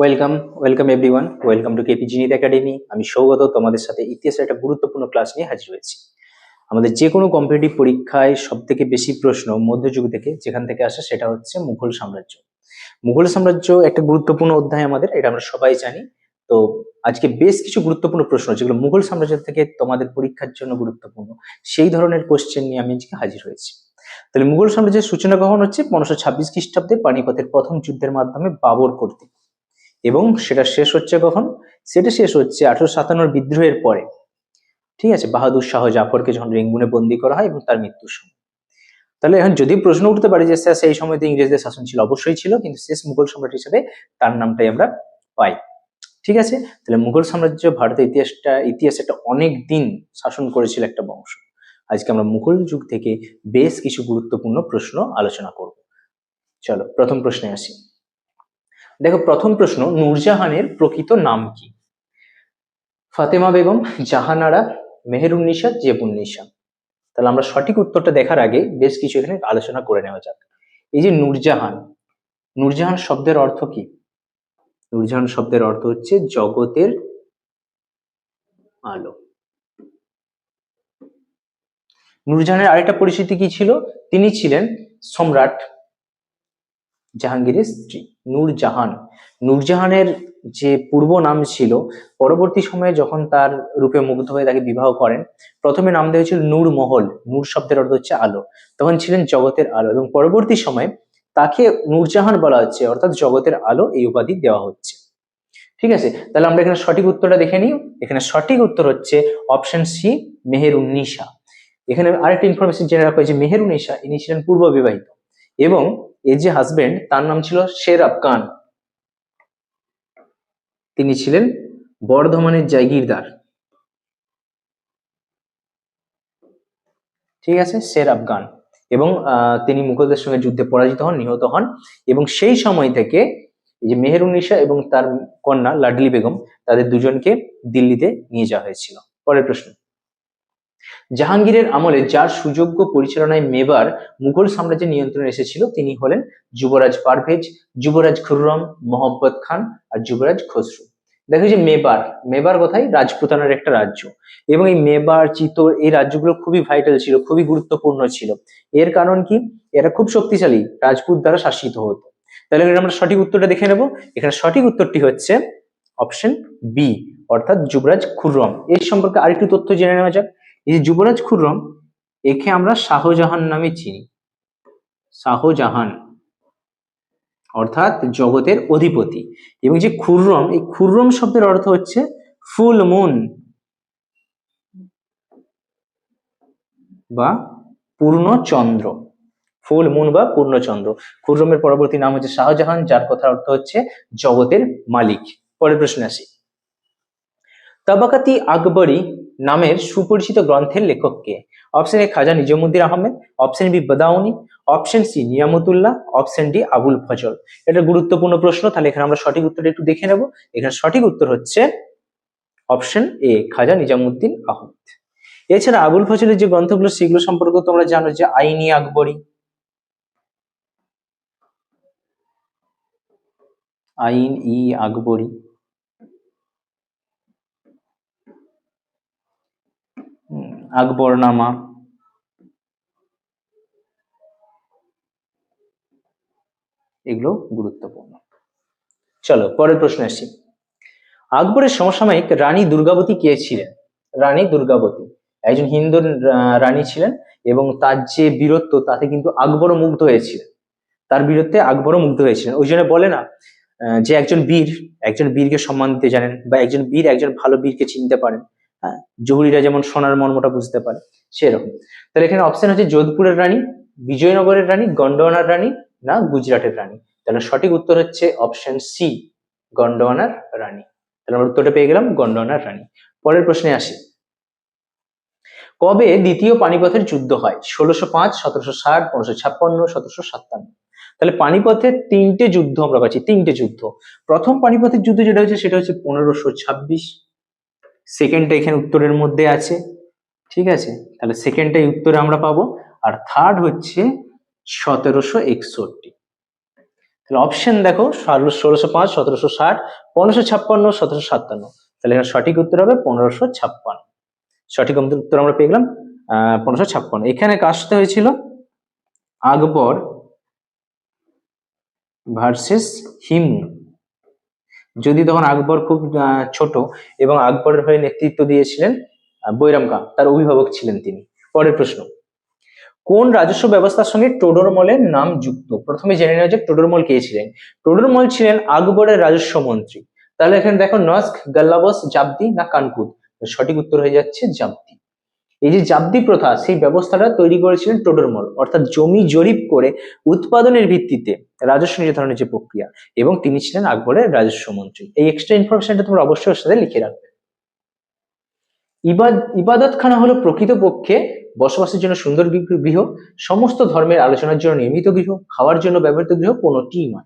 Welcome welcome everyone welcome to KP জিনিত academy আমি সৌগত, তোমাদের সাথে ইতিহাসের একটা গুরুত্বপূর্ণ ক্লাস নিয়ে হাজির হয়েছি। আমাদের যে কোনো কম্পিটিটিভ পরীক্ষায় সব থেকে বেশি প্রশ্ন মধ্যযুগ থেকে যেখান থেকে আসে সেটা হচ্ছে মুঘল সাম্রাজ্য। মুঘল সাম্রাজ্য একটা গুরুত্বপূর্ণ অধ্যায় আমাদের, এটা আমরা সবাই জানি। তো আজকে বেশ কিছু গুরুত্বপূর্ণ প্রশ্ন যেগুলো মুঘল সাম্রাজ্য থেকে তোমাদের পরীক্ষার জন্য গুরুত্বপূর্ণ। সেই ধরনের কোশ্চেন নিয়ে আমি আজকে হাজির হয়েছি। তাহলে মুঘল সাম্রাজ্যের সূচনা কখন হচ্ছে? পনেরোশো ছাব্বিশ খ্রিস্টাব্দে পানিপথের প্রথম যুদ্ধের মাধ্যমে বাবর কর্তৃক। এবং সেটা শেষ হচ্ছে কখন? সেটা শেষ হচ্ছে আঠারোশো সাতান্নর বিদ্রোহের পরে। ঠিক আছে? বাহাদুর শাহ জাফরকে যখন রেঙ্গুনে বন্দি করা হয় এবং তার মৃত্যুর সময়। তাহলে এখন যদি প্রশ্ন উঠতে পারে যে, স্যার, সেই সময়তে ইংরেজদের শাসন ছিল, অবশ্যই ছিল, কিন্তু শেষ মুঘল সম্রাট হিসেবে তার নামটাই আমরা পাই। ঠিক আছে? তাহলে মুঘল সাম্রাজ্য ভারতের ইতিহাসটা, ইতিহাসে একটা অনেক দিন শাসন করেছিল একটা বংশ। আজকে আমরা মুঘল যুগ থেকে বেশ কিছু গুরুত্বপূর্ণ প্রশ্ন আলোচনা করব। চলো, প্রথম প্রশ্নে আসি। দেখো, প্রথম প্রশ্ন, নূরজাহানের প্রকৃত নাম কি? ফাতেমা বেগম, জাহানারা মেহেরুন্নিসা জেবুন্নিসা তাহলে আমরা সঠিক উত্তরটা দেখার আগে বেশ কিছু এখানে আলোচনা করে নেওয়া যাক। এই যে নূরজাহান নূরজাহান শব্দের অর্থ কি? নূরজাহান শব্দের অর্থ হচ্ছে জগতের আলো। নূরজাহানের আরেকটা পরিচিতি কি ছিল? তিনি ছিলেন সম্রাট জাহাঙ্গীরের স্ত্রী। নূরজাহান। নূরজাহানের যে পূর্ব নাম ছিল, পরবর্তী সময়ে যখন তার রূপে মুগ্ধ হয়ে তাকে বিবাহ করেন, প্রথমে নাম দেওয়া হয়েছিল নূর মহল নূর শব্দের অর্থ হচ্ছে আলো। তখন ছিলেন জগতের আলো এবং পরবর্তী সময়ে তাকে নূরজাহান বলা হচ্ছে, অর্থাৎ জগতের আলো এই উপাধি দেওয়া হচ্ছে। ঠিক আছে? তাহলে আমরা এখানে সঠিক উত্তরটা দেখে নিই। এখানে সঠিক উত্তর হচ্ছে অপশন সি মেহেরুন্নিসা এখানে আরেকটা ইনফরমেশন জেনে রাখা হয়েছে মেহেরুন্নিসা ইনি ছিলেন পূর্ব বিবাহিত এবং এর যে হাজবেন্ড তার নাম ছিল শের আফগান তিনি ছিলেন বর্ধমানের জাগিরদার। ঠিক আছে শের আফগান এবং তিনি মুঘলদের সঙ্গে যুদ্ধে পরাজিত হন, নিহত হন। এবং সেই সময় থেকে এই যে মেহেরুন্নিসা এবং তার কন্যা লাডলি বেগম, তাদের দুজনকে দিল্লিতে নিয়ে যাওয়া হয়েছিল। পরের প্রশ্ন। জাহাঙ্গীরের আমলে যার সুযোগ্য পরিচালনায় মেবার মুঘল সাম্রাজ্যের নিয়ন্ত্রণে এসেছিল তিনি হলেন যুবরাজ পারভেজ, যুবরাজ খুররম, মোহাম্মদ খান আর যুবরাজ খসরু। দেখো যে মেবার মেবার কথাই রাজপুতানার একটা রাজ্য। এবং এই মেবার, চিতোর এই রাজ্যগুলো খুবই ভাইটাল ছিল, খুবই গুরুত্বপূর্ণ ছিল। এর কারণ কি? এরা খুব শক্তিশালী, রাজপুত দ্বারা শাসিত হতো। তাহলে আমরা সঠিক উত্তরটা দেখে নেব। এখানে সঠিক উত্তরটি হচ্ছে অপশন বি অর্থাৎ যুবরাজ খুররম। এর সম্পর্কে আরেকটু তথ্য জেনে নেওয়া যাক। এই যে যুবরাজ খুররম, একে আমরা শাহজাহান নামে চিনি। শাহজাহান অর্থাৎ জগতের অধিপতি। এবং যে খুররম, এই খুররম শব্দের অর্থ হচ্ছে ফুল মুন বা পূর্ণচন্দ্র ফুল মুন বা পূর্ণচন্দ্র খুররমের পরবর্তী নাম হচ্ছে শাহজাহান, যার কথার অর্থ হচ্ছে জগতের মালিক। পরের প্রশ্নে আসি। তাবাকাতি আকবরী নামের সুপরিচিত গ্রন্থের লেখক কে? Option A Khwaja Nizamuddin Ahmed. Option B Badauni. Option C Niamatullah. Option D Abul Fazl. এটা গুরুত্বপূর্ণ প্রশ্ন, তাহলে এখানে আমরা সঠিক উত্তরটা একটু দেখে নেব। এখানে সঠিক উত্তর হচ্ছে অপশন এ খাজা নিজামুদ্দিন আহমেদ। এছাড়া আবুল ফজলের যে গ্রন্থগুলো, সেগুলো সম্পর্কে তোমরা জানো, যে আইনি আকবরী। আইন ই আকবরী। আকবরনামা। এগুলো গুরুত্বপূর্ণ। চলো, পরের প্রশ্ন আসি। আকবরের সমসাময়িক রানী দুর্গাবতী কে ছিলেন? রানী দুর্গাবতী। একজন হিন্দু রানী ছিলেন এবং তার যে বীরত্ব, তাতে কিন্তু আকবরও মুগ্ধ হয়েছিলেন। তার বীরত্বে আকবরও মুগ্ধ হয়েছিলেন। ওই জন্য বলে না যে একজন বীর, একজন বীরকে সম্মান দিতে জানেন বা একজন বীর একজন ভালো বীরকে চিনতে পারেন হ্যাঁ জহুরিরা যেমন সোনার মর্মটা বুঝতে পারে, সেরকম। তাহলে এখানে অপশন হচ্ছে যোধপুরের রানী, বিজয়নগরের রানী, গন্ডোয়ানার রানী না গুজরাটের রানী। তাহলে সঠিক উত্তর হচ্ছে অপশন সি গন্ডোয়ানার রানী। তাহলে আমরা উত্তরটা পেয়ে গেলাম, গন্ডোয়ানার রানী। পরের প্রশ্নে আসি। কবে দ্বিতীয় পানিপথের যুদ্ধ হয়? ষোলোশো পাঁচ, সতেরোশো ষাট, পনেরোশো ছাপ্পান্ন, সতেরোশো সাতান্ন। তাহলে পানিপথের তিনটে যুদ্ধ আমরা পাচ্ছি, তিনটে যুদ্ধ। প্রথম পানিপথের যুদ্ধ যেটা হচ্ছে সেটা হচ্ছে পনেরোশো ছাব্বিশ। সেকেন্ডটা এখানে উত্তরের মধ্যে আছে, ঠিক আছে? তাহলে সেকেন্ডটাই উত্তরে আমরা পাবো, আর থার্ড হচ্ছে সতেরোশো একষট্টি। তাহলে অপশন দেখো, ষোলোশো পাঁচ, সতেরোশো ষাট, পনেরোশো ছাপ্পান্ন, সতেরোশো সাতান্ন। তাহলে এখানে সঠিক উত্তর হবে পনেরোশো ছাপ্পান্ন। সঠিক উত্তর আমরা পেয়ে গেলাম পনেরোশো ছাপ্পান্ন। এখানে সাথে হয়েছিল? আকবর ভার্সেস হিমু যদি তখন আকবর খুব ছোট এবং আকবরের হয়ে নেতৃত্ব দিয়েছিলেন বৈরাম খাঁ তার অভিভাবক ছিলেন তিনি। পরের প্রশ্ন। কোন রাজস্ব ব্যবস্থার সঙ্গে টোডরমলের নাম যুক্ত? প্রথমে জেনে নেওয়া যাক টোডরমল কে ছিলেন। টোডরমল ছিলেন আকবরের রাজস্ব মন্ত্রী। তাহলে এখানে দেখো নস্ক, গাল্লাবস, জাবদি না কানপুর সঠিক উত্তর হয়ে যাচ্ছে জাবদি। এই যে জাবদি প্রথা, সেই ব্যবস্থাটা তৈরি করেছিলেন টোডরমল, অর্থাৎ জমি জরিপ করে উৎপাদনের ভিত্তিতে রাজস্ব নির্ধারণের যে প্রক্রিয়া এবং তিনি ছিলেন আকবরের রাজস্ব মন্ত্রী। এই এক্সট্রা ইনফরমেশনটা তোমরা অবশ্যই সাথে লিখে রাখবে। ইবাদ, ইবাদতখানা হলো প্রকৃতপক্ষে বসবাসের জন্য সুন্দর গৃহ- সমস্ত ধর্মের আলোচনার জন্য নির্মিত গৃহ, খাওয়ার জন্য ব্যবহৃত গৃহ কোনোটিই নয়।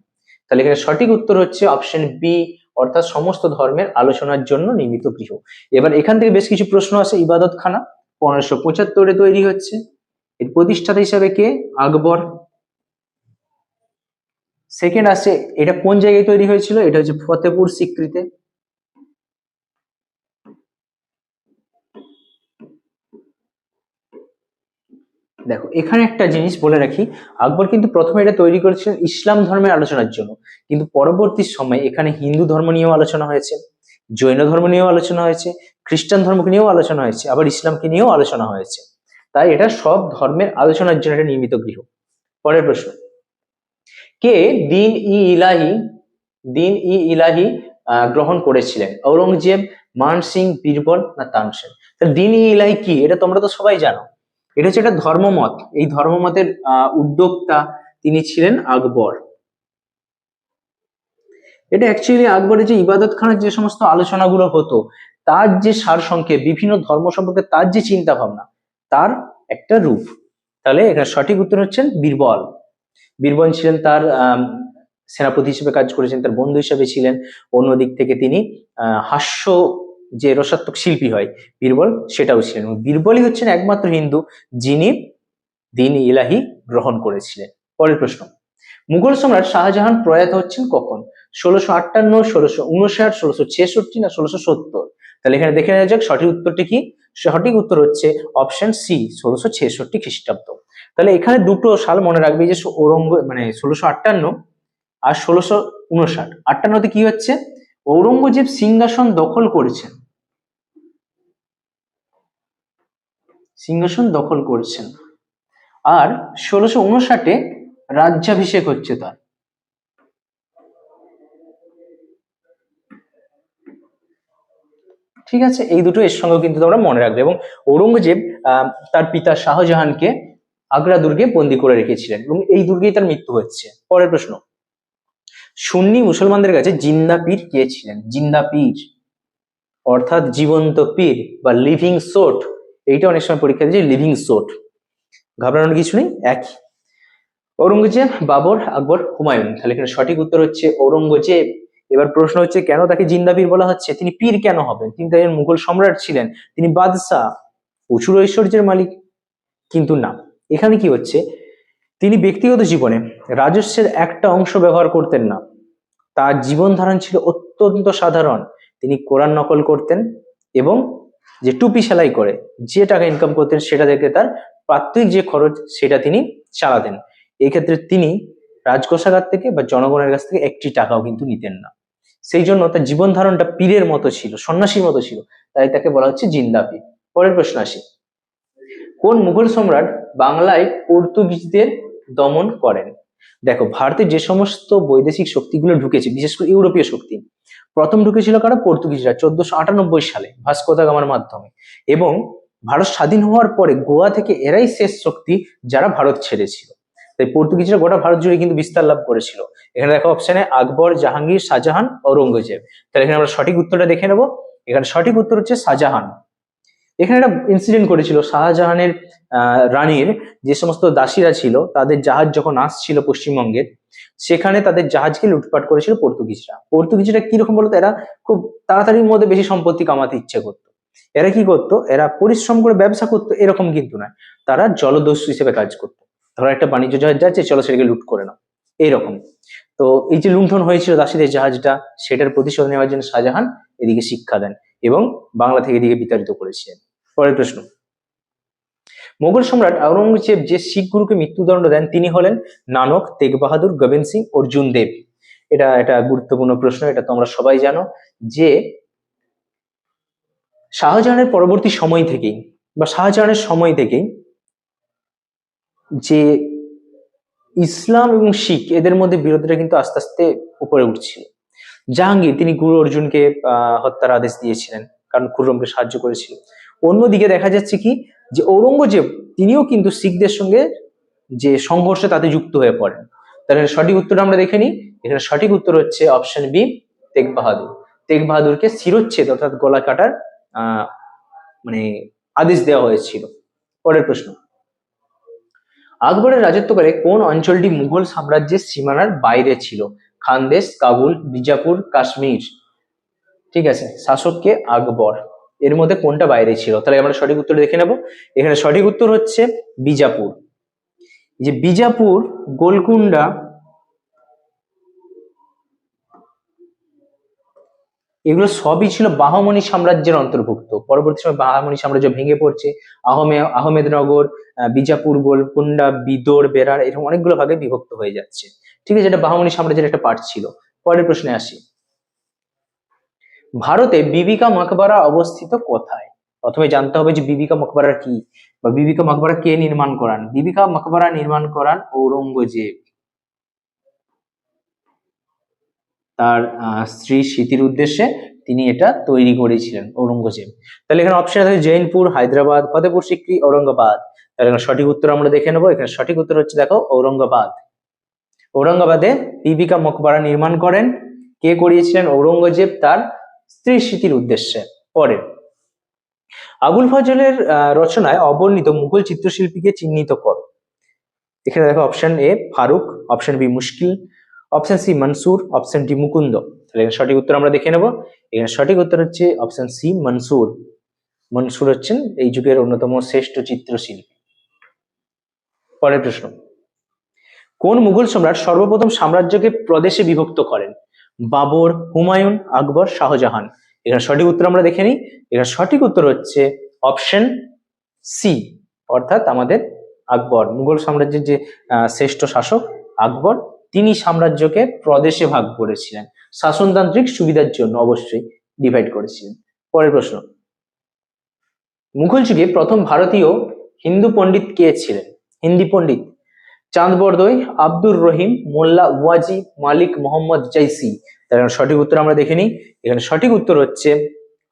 তাহলে এখানে সঠিক উত্তর হচ্ছে অপশন বি অর্থাৎ সমস্ত ধর্মের আলোচনার জন্য নির্মিত গৃহ। এবার এখান থেকে বেশ কিছু প্রশ্ন আছে ইবাদতখানা। পনেরোশো পঁচাত্তরে তৈরি হচ্ছে। এর প্রতিষ্ঠাতা হিসাবে কে? আকবর। সেকেন্ড আছে এটা কোন জায়গায় তৈরি হয়েছিল? এটা হচ্ছে ফতেপুর সিক্রিতে দেখো, এখানে একটা জিনিস বলে রাখি, আকবর কিন্তু প্রথমে এটা তৈরি করেছিলেন ইসলাম ধর্মের আলোচনার জন্য। কিন্তু পরবর্তী সময়ে এখানে হিন্দু ধর্ম নিয়েও আলোচনা হয়েছে, জৈন ধর্ম নিয়েও আলোচনা হয়েছে খ্রিস্টান ধর্মকে নিয়েও আলোচনা হয়েছে, আবার ইসলামকে নিয়েও আলোচনা হয়েছে। তাই এটা সব ধর্মের আলোচনার জন্য একটা নির্মিত গৃহ। পরের প্রশ্ন। কে দিন ই ইলাহি, দিন ই ইলাহি গ্রহণ করেছিলেন? ঔরঙ্গজেব, মান সিং, বীরবল না তানসেন দিন ই ইলাহি কি? এটা তোমরা তো সবাই জানো। এটা হচ্ছে একটা ধর্মমত। এই ধর্মমতের উদ্যোক্তা তিনি ছিলেন আকবর। এটা অ্যাকচুয়ালি আকবরের যে ইবাদতখানার যে সমস্ত আলোচনাগুলো হতো তার যে সারসংক্ষেপ, বিভিন্ন ধর্ম সম্পর্কে তার যে চিন্তা ভাবনা, তার একটা রূপ। তাহলে এখানে সঠিক উত্তর হচ্ছেন বীরবল। বীরবল ছিলেন তার সেনাপতি হিসেবে কাজ করেছেন, তার বন্ধু হিসেবে ছিলেন। অন্য দিক থেকে তিনি হাস্য যে রসাত্মক শিল্পী হয় বীরবল, সেটাও ছিলেন। বীরবলই হচ্ছেন একমাত্র হিন্দু যিনি দিন ইলাহি গ্রহণ করেছিলেন। পরের প্রশ্ন। মুঘল সম্রাট শাহজাহান প্রয়াত হচ্ছেন কখন? ষোলোশো আটান্ন, ষোলোশো উনষাট, ষোলোশো ছেষট্টি না ষোলোশো সত্তর? তাহলে এখানে দেখে নেওয়া যাক সঠিক উত্তরটি কি? সঠিক উত্তর হচ্ছে অপশন সি ষোলোশো ছেষট্টি খ্রিস্টাব্দ। তাহলে এখানে দুটো সাল মনে রাখবে যে ঔরঙ্গ মানে ষোলোশো আটান্ন আর ষোলোশো উনষাট আটান্নতে কি হচ্ছে? ঔরঙ্গজেব সিংহাসন দখল করেছেন। সিংহাসন দখল করছেন। আর ষোলোশো উনষাটে রাজ্যাভিষেক হচ্ছে তার। ঠিক আছে? এই দুটো এর সঙ্গেও কিন্তু তোমরা মনে রাখবে এবং ঔরঙ্গজেব তার পিতা শাহজাহানকে আগ্রা দুর্গে বন্দি করে রেখেছিলেন এবং এই দুর্গেই তার মৃত্যু হচ্ছে পরের প্রশ্ন। সুন্নি মুসলমানদের কাছে জিন্দা পীর কে ছিলেন? জিন্দা পীর, অর্থাৎ জীবন্ত পীর বা লিভিং সোট এইটা অনেক সময় পরীক্ষা দিয়েছে লিভিং সোট ঘাবড়ানোর কিছু নেই, একই। ঔরঙ্গজেব, বাবর, আকবর, হুমায়ুন। তাহলে এখানে সঠিক উত্তর হচ্ছে ঔরঙ্গজেব। এবার প্রশ্ন হচ্ছে, কেন তাকে জিন্দা পীর বলা হচ্ছে? তিনি পীর কেন হবেন? তিনি তো একজন মুঘল সম্রাট ছিলেন। তিনি বাদশাহ প্রচুর ঐশ্বর্যের মালিক। কিন্তু না। এখানে কি হচ্ছে? তিনি ব্যক্তিগত জীবনে রাজস্বের একটা অংশ ব্যবহার করতেন না। তার জীবন ধারণ ছিল অত্যন্ত সাধারণ। তিনি কোরআন নকল করতেন এবং যে টুপি সেলাই করে, যে টাকা ইনকাম করতেন, সেটা থেকে তার প্রাত্যিক যে খরচ, সেটা তিনি চালাতেন। এক্ষেত্রে তিনি রাজকোষাগার থেকে বা জনগণের কাছ থেকে একটি টাকাও কিন্তু নিতেন না। সেই জন্য তার জীবন ধারণটা পীরের মতো ছিল, সন্ন্যাসীর মতো ছিল। তাই তাকে বলা হচ্ছে জিন্দা পীর পরের প্রশ্ন আসি, কোন মুঘল সম্রাট বাংলায় পর্তুগিজদের দমন করেন? দেখো, ভারতে যে সমস্ত বৈদেশিক শক্তিগুলো ঢুকেছে, বিশেষ করে ইউরোপীয় শক্তি, প্রথম ঢুকেছিল কারা? পর্তুগিজরা, চোদ্দশো আটানব্বই সালে ভাস্কো দা গামার মাধ্যমে। এবং ভারত স্বাধীন হওয়ার পরে গোয়া থেকে এরাই শেষ শক্তি যারা ভারত ছেড়েছিল। তাই পর্তুগিজরা গোটা ভারত জুড়ে কিন্তু বিস্তার লাভ করেছিল। এখানে দেখো অপশানে আকবর, জাহাঙ্গীর, শাহজাহান ঔরঙ্গজেব তাহলে এখানে আমরা সঠিক উত্তরটা দেখে নেব। এখানে সঠিক উত্তর হচ্ছে শাহজাহান। এখানে একটা ইনসিডেন্ট করেছিল শাহজাহানের রানীর যে সমস্ত দাসীরা ছিল, তাদের জাহাজ যখন আসছিল পশ্চিমবঙ্গের সেখানে তাদের জাহাজকে লুটপাট করেছিল পর্তুগিজরা। পর্তুগিজরা কীরকম বলতো? এরা খুব তাড়াতাড়ির মধ্যে বেশি সম্পত্তি কামাতে ইচ্ছে করতো। এরা কি করতো? এরা পরিশ্রম করে ব্যবসা করতো, এরকম কিন্তু নয়। তারা জলদস্যু হিসেবে কাজ করতো। ধরো একটা বাণিজ্য জাহাজ যাচ্ছে, চলো সেটাকে লুট করে নাও। এইরকম। তো এই যে লুণ্ঠন হয়েছিল দাসীদের জাহাজটা, সেটার প্রতিশোধ নেওয়ার জন্য শাহজাহান এদিকে শিক্ষা দেন এবং বাংলা থেকে এদিকে বিতাড়িত করেছিলেন পরের প্রশ্ন। মোগল সম্রাট আওরঙ্গজেব যে শিখ গুরুকে মৃত্যুদণ্ড দেন, তিনি হলেন নানক তেগ বাহাদুর গোবিন্দ সিং অর্জুন দেব। এটা এটা গুরুত্বপূর্ণ প্রশ্ন, এটা তোমরা সবাই জানো যে শাহজাহানের পরবর্তী সময় থেকেই বা শাহজাহানের সময় থেকেই যে ইসলাম এবং শিখ এদের মধ্যে বিরোধটা কিন্তু আস্তে আস্তে উপরে উঠছিল জাহাঙ্গীর, তিনি গুরু অর্জুনকে হত্যার আদেশ দিয়েছিলেন, কারণ খুররমকে সাহায্য করেছিল। অন্যদিকে দেখা যাচ্ছে কি, যে ঔরঙ্গজেব, তিনিও কিন্তু শিখদের সঙ্গে যে সংঘর্ষে তাতে যুক্ত হয়ে পড়েন। তাহলে সঠিক উত্তর আমরা দেখে নিই। এখানে সঠিক উত্তর হচ্ছে অপশন বি তেগ বাহাদুর। তেগ বাহাদুরকে শিরোচ্ছেদ অর্থাৎ গলা কাটার মানে আদেশ দেওয়া হয়েছিল। পরের প্রশ্ন। আকবরের রাজত্বকালে কোন অঞ্চলটি মুঘল সাম্রাজ্যের সীমানার বাইরে ছিল? খানদেশ, কাবুল, বিজাপুর, কাশ্মীর। ঠিক আছে শাসককে আকবর। এর মধ্যে কোনটা বাইরে ছিল? তাহলে আমরা সঠিক উত্তর দেখে নেব। এখানে সঠিক উত্তর হচ্ছে বিজাপুর। যে বিজাপুর গোলকুন্ডা এগুলো সবই ছিল বাহমনি সাম্রাজ্যের অন্তর্ভুক্ত। পরবর্তী সময় বাহমনি সাম্রাজ্য ভেঙে পড়ছে। আহমে আহমেদনগর আহ, বিজাপুর গোলকুন্ডা বিদর বেরার এরকম অনেকগুলো ভাগে বিভক্ত হয়ে যাচ্ছে। ঠিক আছে এটা বাহমনি সাম্রাজ্যের একটা পার্ট ছিল। পরের প্রশ্নে আসি। ভারতে বিবিকা মকবরা অবস্থিত কোথায়? প্রথমে জানতে হবে যে বিবিকা মকবরা কি বা বিবিকা মকবরা কে নির্মাণ করান? বিবিকা মকবরা নির্মাণ করান ঔরঙ্গজেব। তার স্ত্রী স্মৃতির উদ্দেশ্যে তিনি এটা তৈরি করেছিলেন ঔরঙ্গজেব। তাহলে এখানে অপশন আছে জৈনপুর, হায়দ্রাবাদ ফতেপুর সিক্রি, ঔরঙ্গাবাদ। তাহলে এখানে সঠিক উত্তর আমরা দেখে নেব। এখানে সঠিক উত্তর হচ্ছে, দেখো, ঔরঙ্গাবাদ। ঔরঙ্গাবাদে বিবিকা মকবরা নির্মাণ করেন। কে করিয়েছিলেন? ঔরঙ্গজেব তার স্ত্রী স্মৃতির উদ্দেশ্যে। পরে আবুল ফজলের রচনায় অবর্ণিত মুঘল চিত্রশিল্পীকে চিহ্নিত কর। এখানে দেখো option A Farooq option B Mushkil. Option C Mansur option D Mukunda তাহলে এখানে সঠিক উত্তর আমরা দেখে নেব। এখানে সঠিক উত্তর হচ্ছে অপশন সি মনসুর মনসুর হচ্ছেন এই যুগের অন্যতম শ্রেষ্ঠ চিত্রশিল্পী। পরের প্রশ্ন। কোন মুঘল সম্রাট সর্বপ্রথম সাম্রাজ্যকে প্রদেশে বিভক্ত করেন? বাবর, হুমায়ুন, আকবর, শাহজাহান। এখানে সঠিক উত্তর আমরা দেখে নিই। এখানে সঠিক উত্তর হচ্ছে অপশন সি অর্থাৎ আমাদের আকবর। মুঘল সাম্রাজ্যের যে শ্রেষ্ঠ শাসক আকবর তিনি সাম্রাজ্যকে প্রদেশে ভাগ করেছিলেন। শাসনতান্ত্রিক সুবিধার জন্য অবশ্যই ডিভাইড করেছিলেন। পরের প্রশ্ন। মুঘল যুগে প্রথম ভারতীয় হিন্দু পণ্ডিত কে ছিলেন? হিন্দি পণ্ডিত চাঁদ বরদই আব্দুর রহিম, মোল্লা ওয়াজি, মালিক মোহাম্মদ জাইসি তার সঠিক উত্তর আমরা দেখে নিই। এখানে সঠিক উত্তর হচ্ছে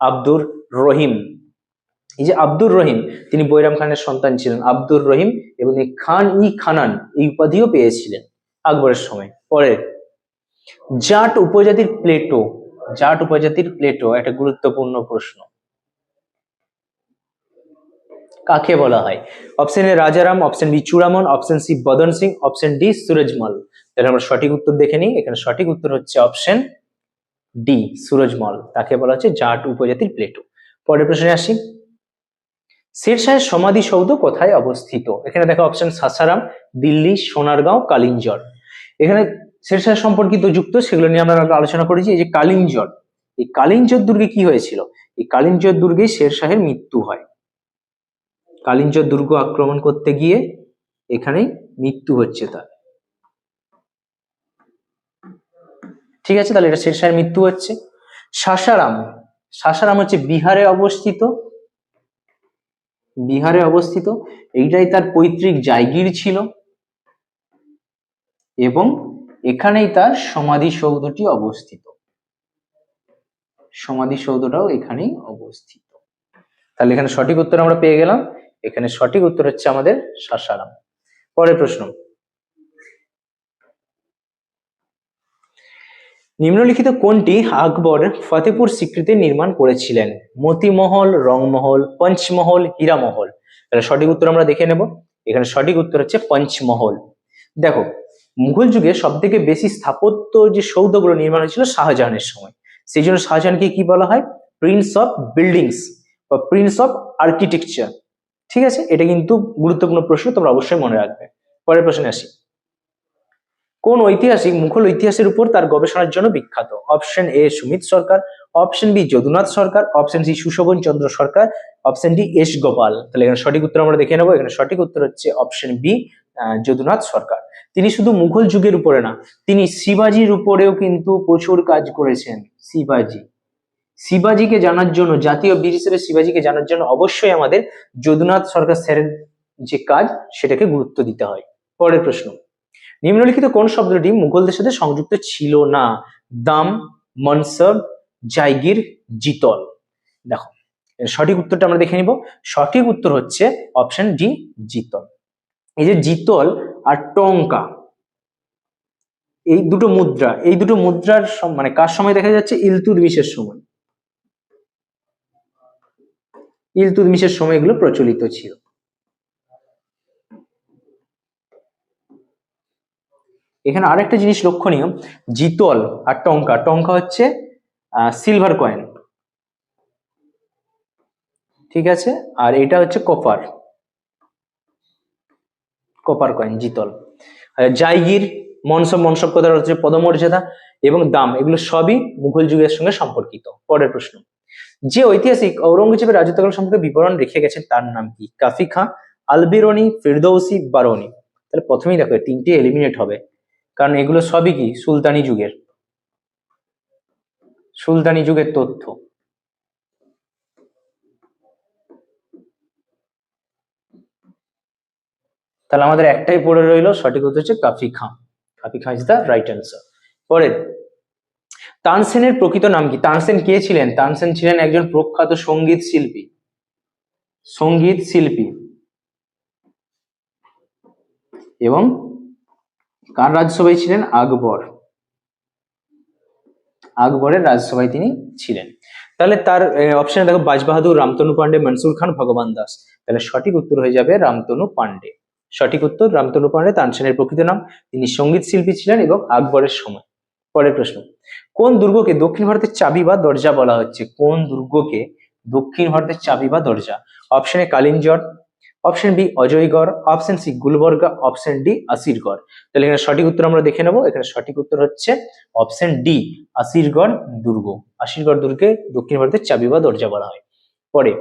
আব্দুর রহিম। এই যে আব্দুর রহিম, তিনি বৈরাম খানের সন্তান ছিলেন। আব্দুর রহিম এবং এই খান ই খানান এই উপাধিও পেয়েছিলেন। আকবরের সময়। পরে, জাট উপজাতির প্লেটো, জাট উপজাতির প্লেটো, একটা গুরুত্বপূর্ণ প্রশ্ন। কাকে বলা হয়? Option A Rajaram option B Churaman option C Badan Singh option D সুরজমল তাহলে আমরা সঠিক উত্তর দেখে নিই। এখানে সঠিক উত্তর হচ্ছে অপশন ডি সুরজমল তাকে বলা হচ্ছে জাট উপজাতির প্লেটো। পরের প্রশ্নে আসি। শেরশাহের সমাধিসৌধ কোথায় অবস্থিত? এখানে দেখো অপশন সাসারাম, দিল্লি, সোনারগাঁও, কালিঞ্জর। এখানে শেরশাহ সম্পর্কিত যুক্ত, সেগুলো নিয়ে আমরা আলোচনা করেছি, এই যে কালিঞ্জর। এই কালিঞ্জর দুর্গে কি হয়েছিল? এই কালিঞ্জর দুর্গে শেরশাহের মৃত্যু হয়। কালিঞ্জর দুর্গ আক্রমণ করতে গিয়ে এখানেই মৃত্যু হচ্ছে তার। ঠিক আছে, তাহলে এটা শেরশাহের মৃত্যু হচ্ছে। সাসারাম সাসারাম হচ্ছে বিহারে অবস্থিত। বিহারে অবস্থিত, এইটাই তার পৈতৃক জায়গির ছিল। এবং এখানেই তার সমাধিসৌধটি অবস্থিত। সমাধিসৌধটাও এখানেই অবস্থিত। তাহলে এখানে সঠিক উত্তর আমরা পেয়ে গেলাম। এখানে সঠিক উত্তর হচ্ছে আমাদের সাসারাম। পরের প্রশ্ন। নিম্নলিখিত কোনটি আকবর ফতেপুর স্বীকৃতি নির্মাণ করেছিলেন? মতিমহল, রংমহল, পঞ্চমহল, হীরামহল। তাহলে সঠিক উত্তর আমরা দেখে নেব। এখানে সঠিক উত্তর হচ্ছে পঞ্চমহল। দেখো মুঘল যুগে সব থেকে বেশি স্থাপত্য যে সৌধগুলো নির্মাণ হয়েছিল শাহজাহানের সময়। সেই জন্য শাহজাহানকে কি বলা হয়? প্রিন্স অফ বিল্ডিংস বা প্রিন্স অফ আর্কিটেকচার ঠিক আছে? এটা কিন্তু গুরুত্বপূর্ণ প্রশ্ন, তোমরা অবশ্যই মনে রাখবে। পরের প্রশ্নে আসি। কোন ঐতিহাসিক, মুঘল ইতিহাসের উপর তার গবেষণার জন্য বিখ্যাত? Option A Sumit Sarkar. Option B Jadunath Sarkar. Option C Sushobhan Chandra Sarkar. Option D S Gopal. তাহলে এখানে সঠিক উত্তর আমরা দেখে নেব। এখানে সঠিক উত্তর হচ্ছে অপশন বি যদুনাথ সরকার। তিনি শুধু মুঘল যুগের উপরে না, তিনি শিবাজির উপরেও কিন্তু প্রচুর কাজ করেছেন, শিবাজি। শিবাজিকে জানার জন্য, জাতীয় বীর হিসেবে শিবাজিকে জানার জন্য অবশ্যই আমাদের যদুনাথ সরকার স্যারের যে কাজ, সেটাকে গুরুত্ব দিতে হয়। পরের প্রশ্ন, নিম্নলিখিত কোন শব্দটি মুঘলদের সাথে সংযুক্ত ছিল না? দাম, মনসব, জাইগির, জিতল। দেখো সঠিক উত্তরটা আমরা দেখে নিব। সঠিক উত্তর হচ্ছে অপশন ডি, জিতল। এই যে জিতল আর টঙ্কা, এই দুটো মুদ্রা, এই দুটো মুদ্রার মানে কার সময় দেখা যাচ্ছে? ইলতুদমিশের সময়। ইলতুদমিশের সময় এগুলো প্রচলিত ছিল। এখানে আরেকটা জিনিস লক্ষণীয়, জিতল আর টঙ্কা টঙ্কা হচ্ছে সিলভার কয়েন ঠিক আছে? আর এটা হচ্ছে কপার কপার কয়েন, জিতল। জাইগির মনসব মনসব কথার হচ্ছে পদমর্যাদা এবং দাম, এগুলো সবই মুঘল যুগের সঙ্গে সম্পর্কিত। পরের প্রশ্ন, যে ঐতিহাসিক ঔরঙ্গজেবের রাজত্বকাল সম্পর্কে বিবরণ রেখে গেছেন, তার নাম কি? কাফি খাঁ, আলবিরনি, ফিরদৌসি, বারনি? তাহলে প্রথমেই দেখো তিনটি এলিমিনেট হবে। কারণ এগুলো সবই কি? সুলতানি যুগের। সুলতানি যুগের তথ্য। তাহলে আমাদের একটাই পড়ে রইল, সঠিক উত্তর হচ্ছে Kafi Khan Kafi Khan is the right answer পরের, তানসেনের প্রকৃত নাম কি? তানসেন কে ছিলেন? তানসেন ছিলেন একজন প্রখ্যাত সংগীত শিল্পী। সংগীত শিল্পী। এবং কার রাজসভায় ছিলেন? আকবর। আকবরের রাজসভায় তিনি ছিলেন। তাহলে তার অপশনে দেখো, বাজবাহাদুর, রামতনু পান্ডে, মনসুর খান, ভগবান দাস। তাহলে সঠিক উত্তর হয়ে যাবে রামতনু পান্ডে। সঠিক উত্তর রামতনু পান্ডে তানসেনের প্রকৃত নাম। তিনি সংগীত শিল্পী ছিলেন এবং আকবরের সময়। পরের প্রশ্ন, কোন দুর্গকে দক্ষিণ ভারতের চাবি বা দরজা বলা হচ্ছে? কোন দুর্গকে দক্ষিণ ভারতের চাবি বা দরজা? Option A Kalinjar, option B Ajaygarh, option C Gulbarga, option D Asirgarh. তাহলে এখানে সঠিক উত্তর আমরা দেখে নেব। এখানে সঠিক উত্তর হচ্ছে অপশন ডি, আসিরগড় দুর্গ। আসিরগড় দুর্গে দক্ষিণ ভারতের চাবি বা দরজা বলা হয়। পরে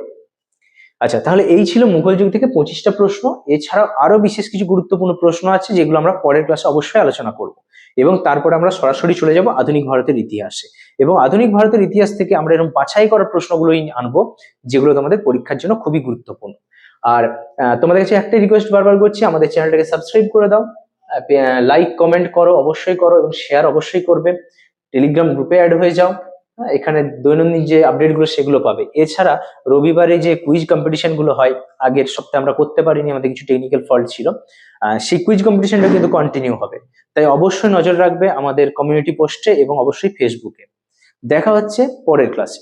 আচ্ছা তাহলে এই ছিল মুঘল যুগ থেকে পঁচিশটা প্রশ্ন। এছাড়াও আরও বিশেষ কিছু গুরুত্বপূর্ণ প্রশ্ন আছে, যেগুলো আমরা পরের ক্লাসে অবশ্যই আলোচনা করব। এবং তারপরে আমরা সরাসরি চলে যাব আধুনিক ভারতের ইতিহাসে। এবং আধুনিক ভারতের ইতিহাস থেকে আমরা এরকম বাছাই করা প্রশ্নগুলোই আনব, যেগুলো তোমাদের পরীক্ষার জন্য খুবই গুরুত্বপূর্ণ। আর তোমাদের কাছে একটাই রিকোয়েস্ট বারবার করছি, আমাদের চ্যানেলটাকে সাবস্ক্রাইব করে দাও। লাইক কমেন্ট করো, অবশ্যই করো এবং শেয়ার অবশ্যই করবে। টেলিগ্রাম গ্রুপে অ্যাড হয়ে যাও। এখানে দৈনন্দিন যে আপডেটগুলো সেগুলো পাবে। এছাড়া রবিবারে যে কুইজ কম্পিটিশনগুলো হয়, আগের সপ্তাহে আমরা করতে পারিনি, আমাদের কিছু টেকনিক্যাল ফল্ট ছিল সেই কুইজ কম্পিটিশনটা কিন্তু কন্টিনিউ হবে। তাই অবশ্যই নজর রাখবে আমাদের কমিউনিটি পোস্টে এবং অবশ্যই ফেসবুকে দেখা হচ্ছে পরের ক্লাসে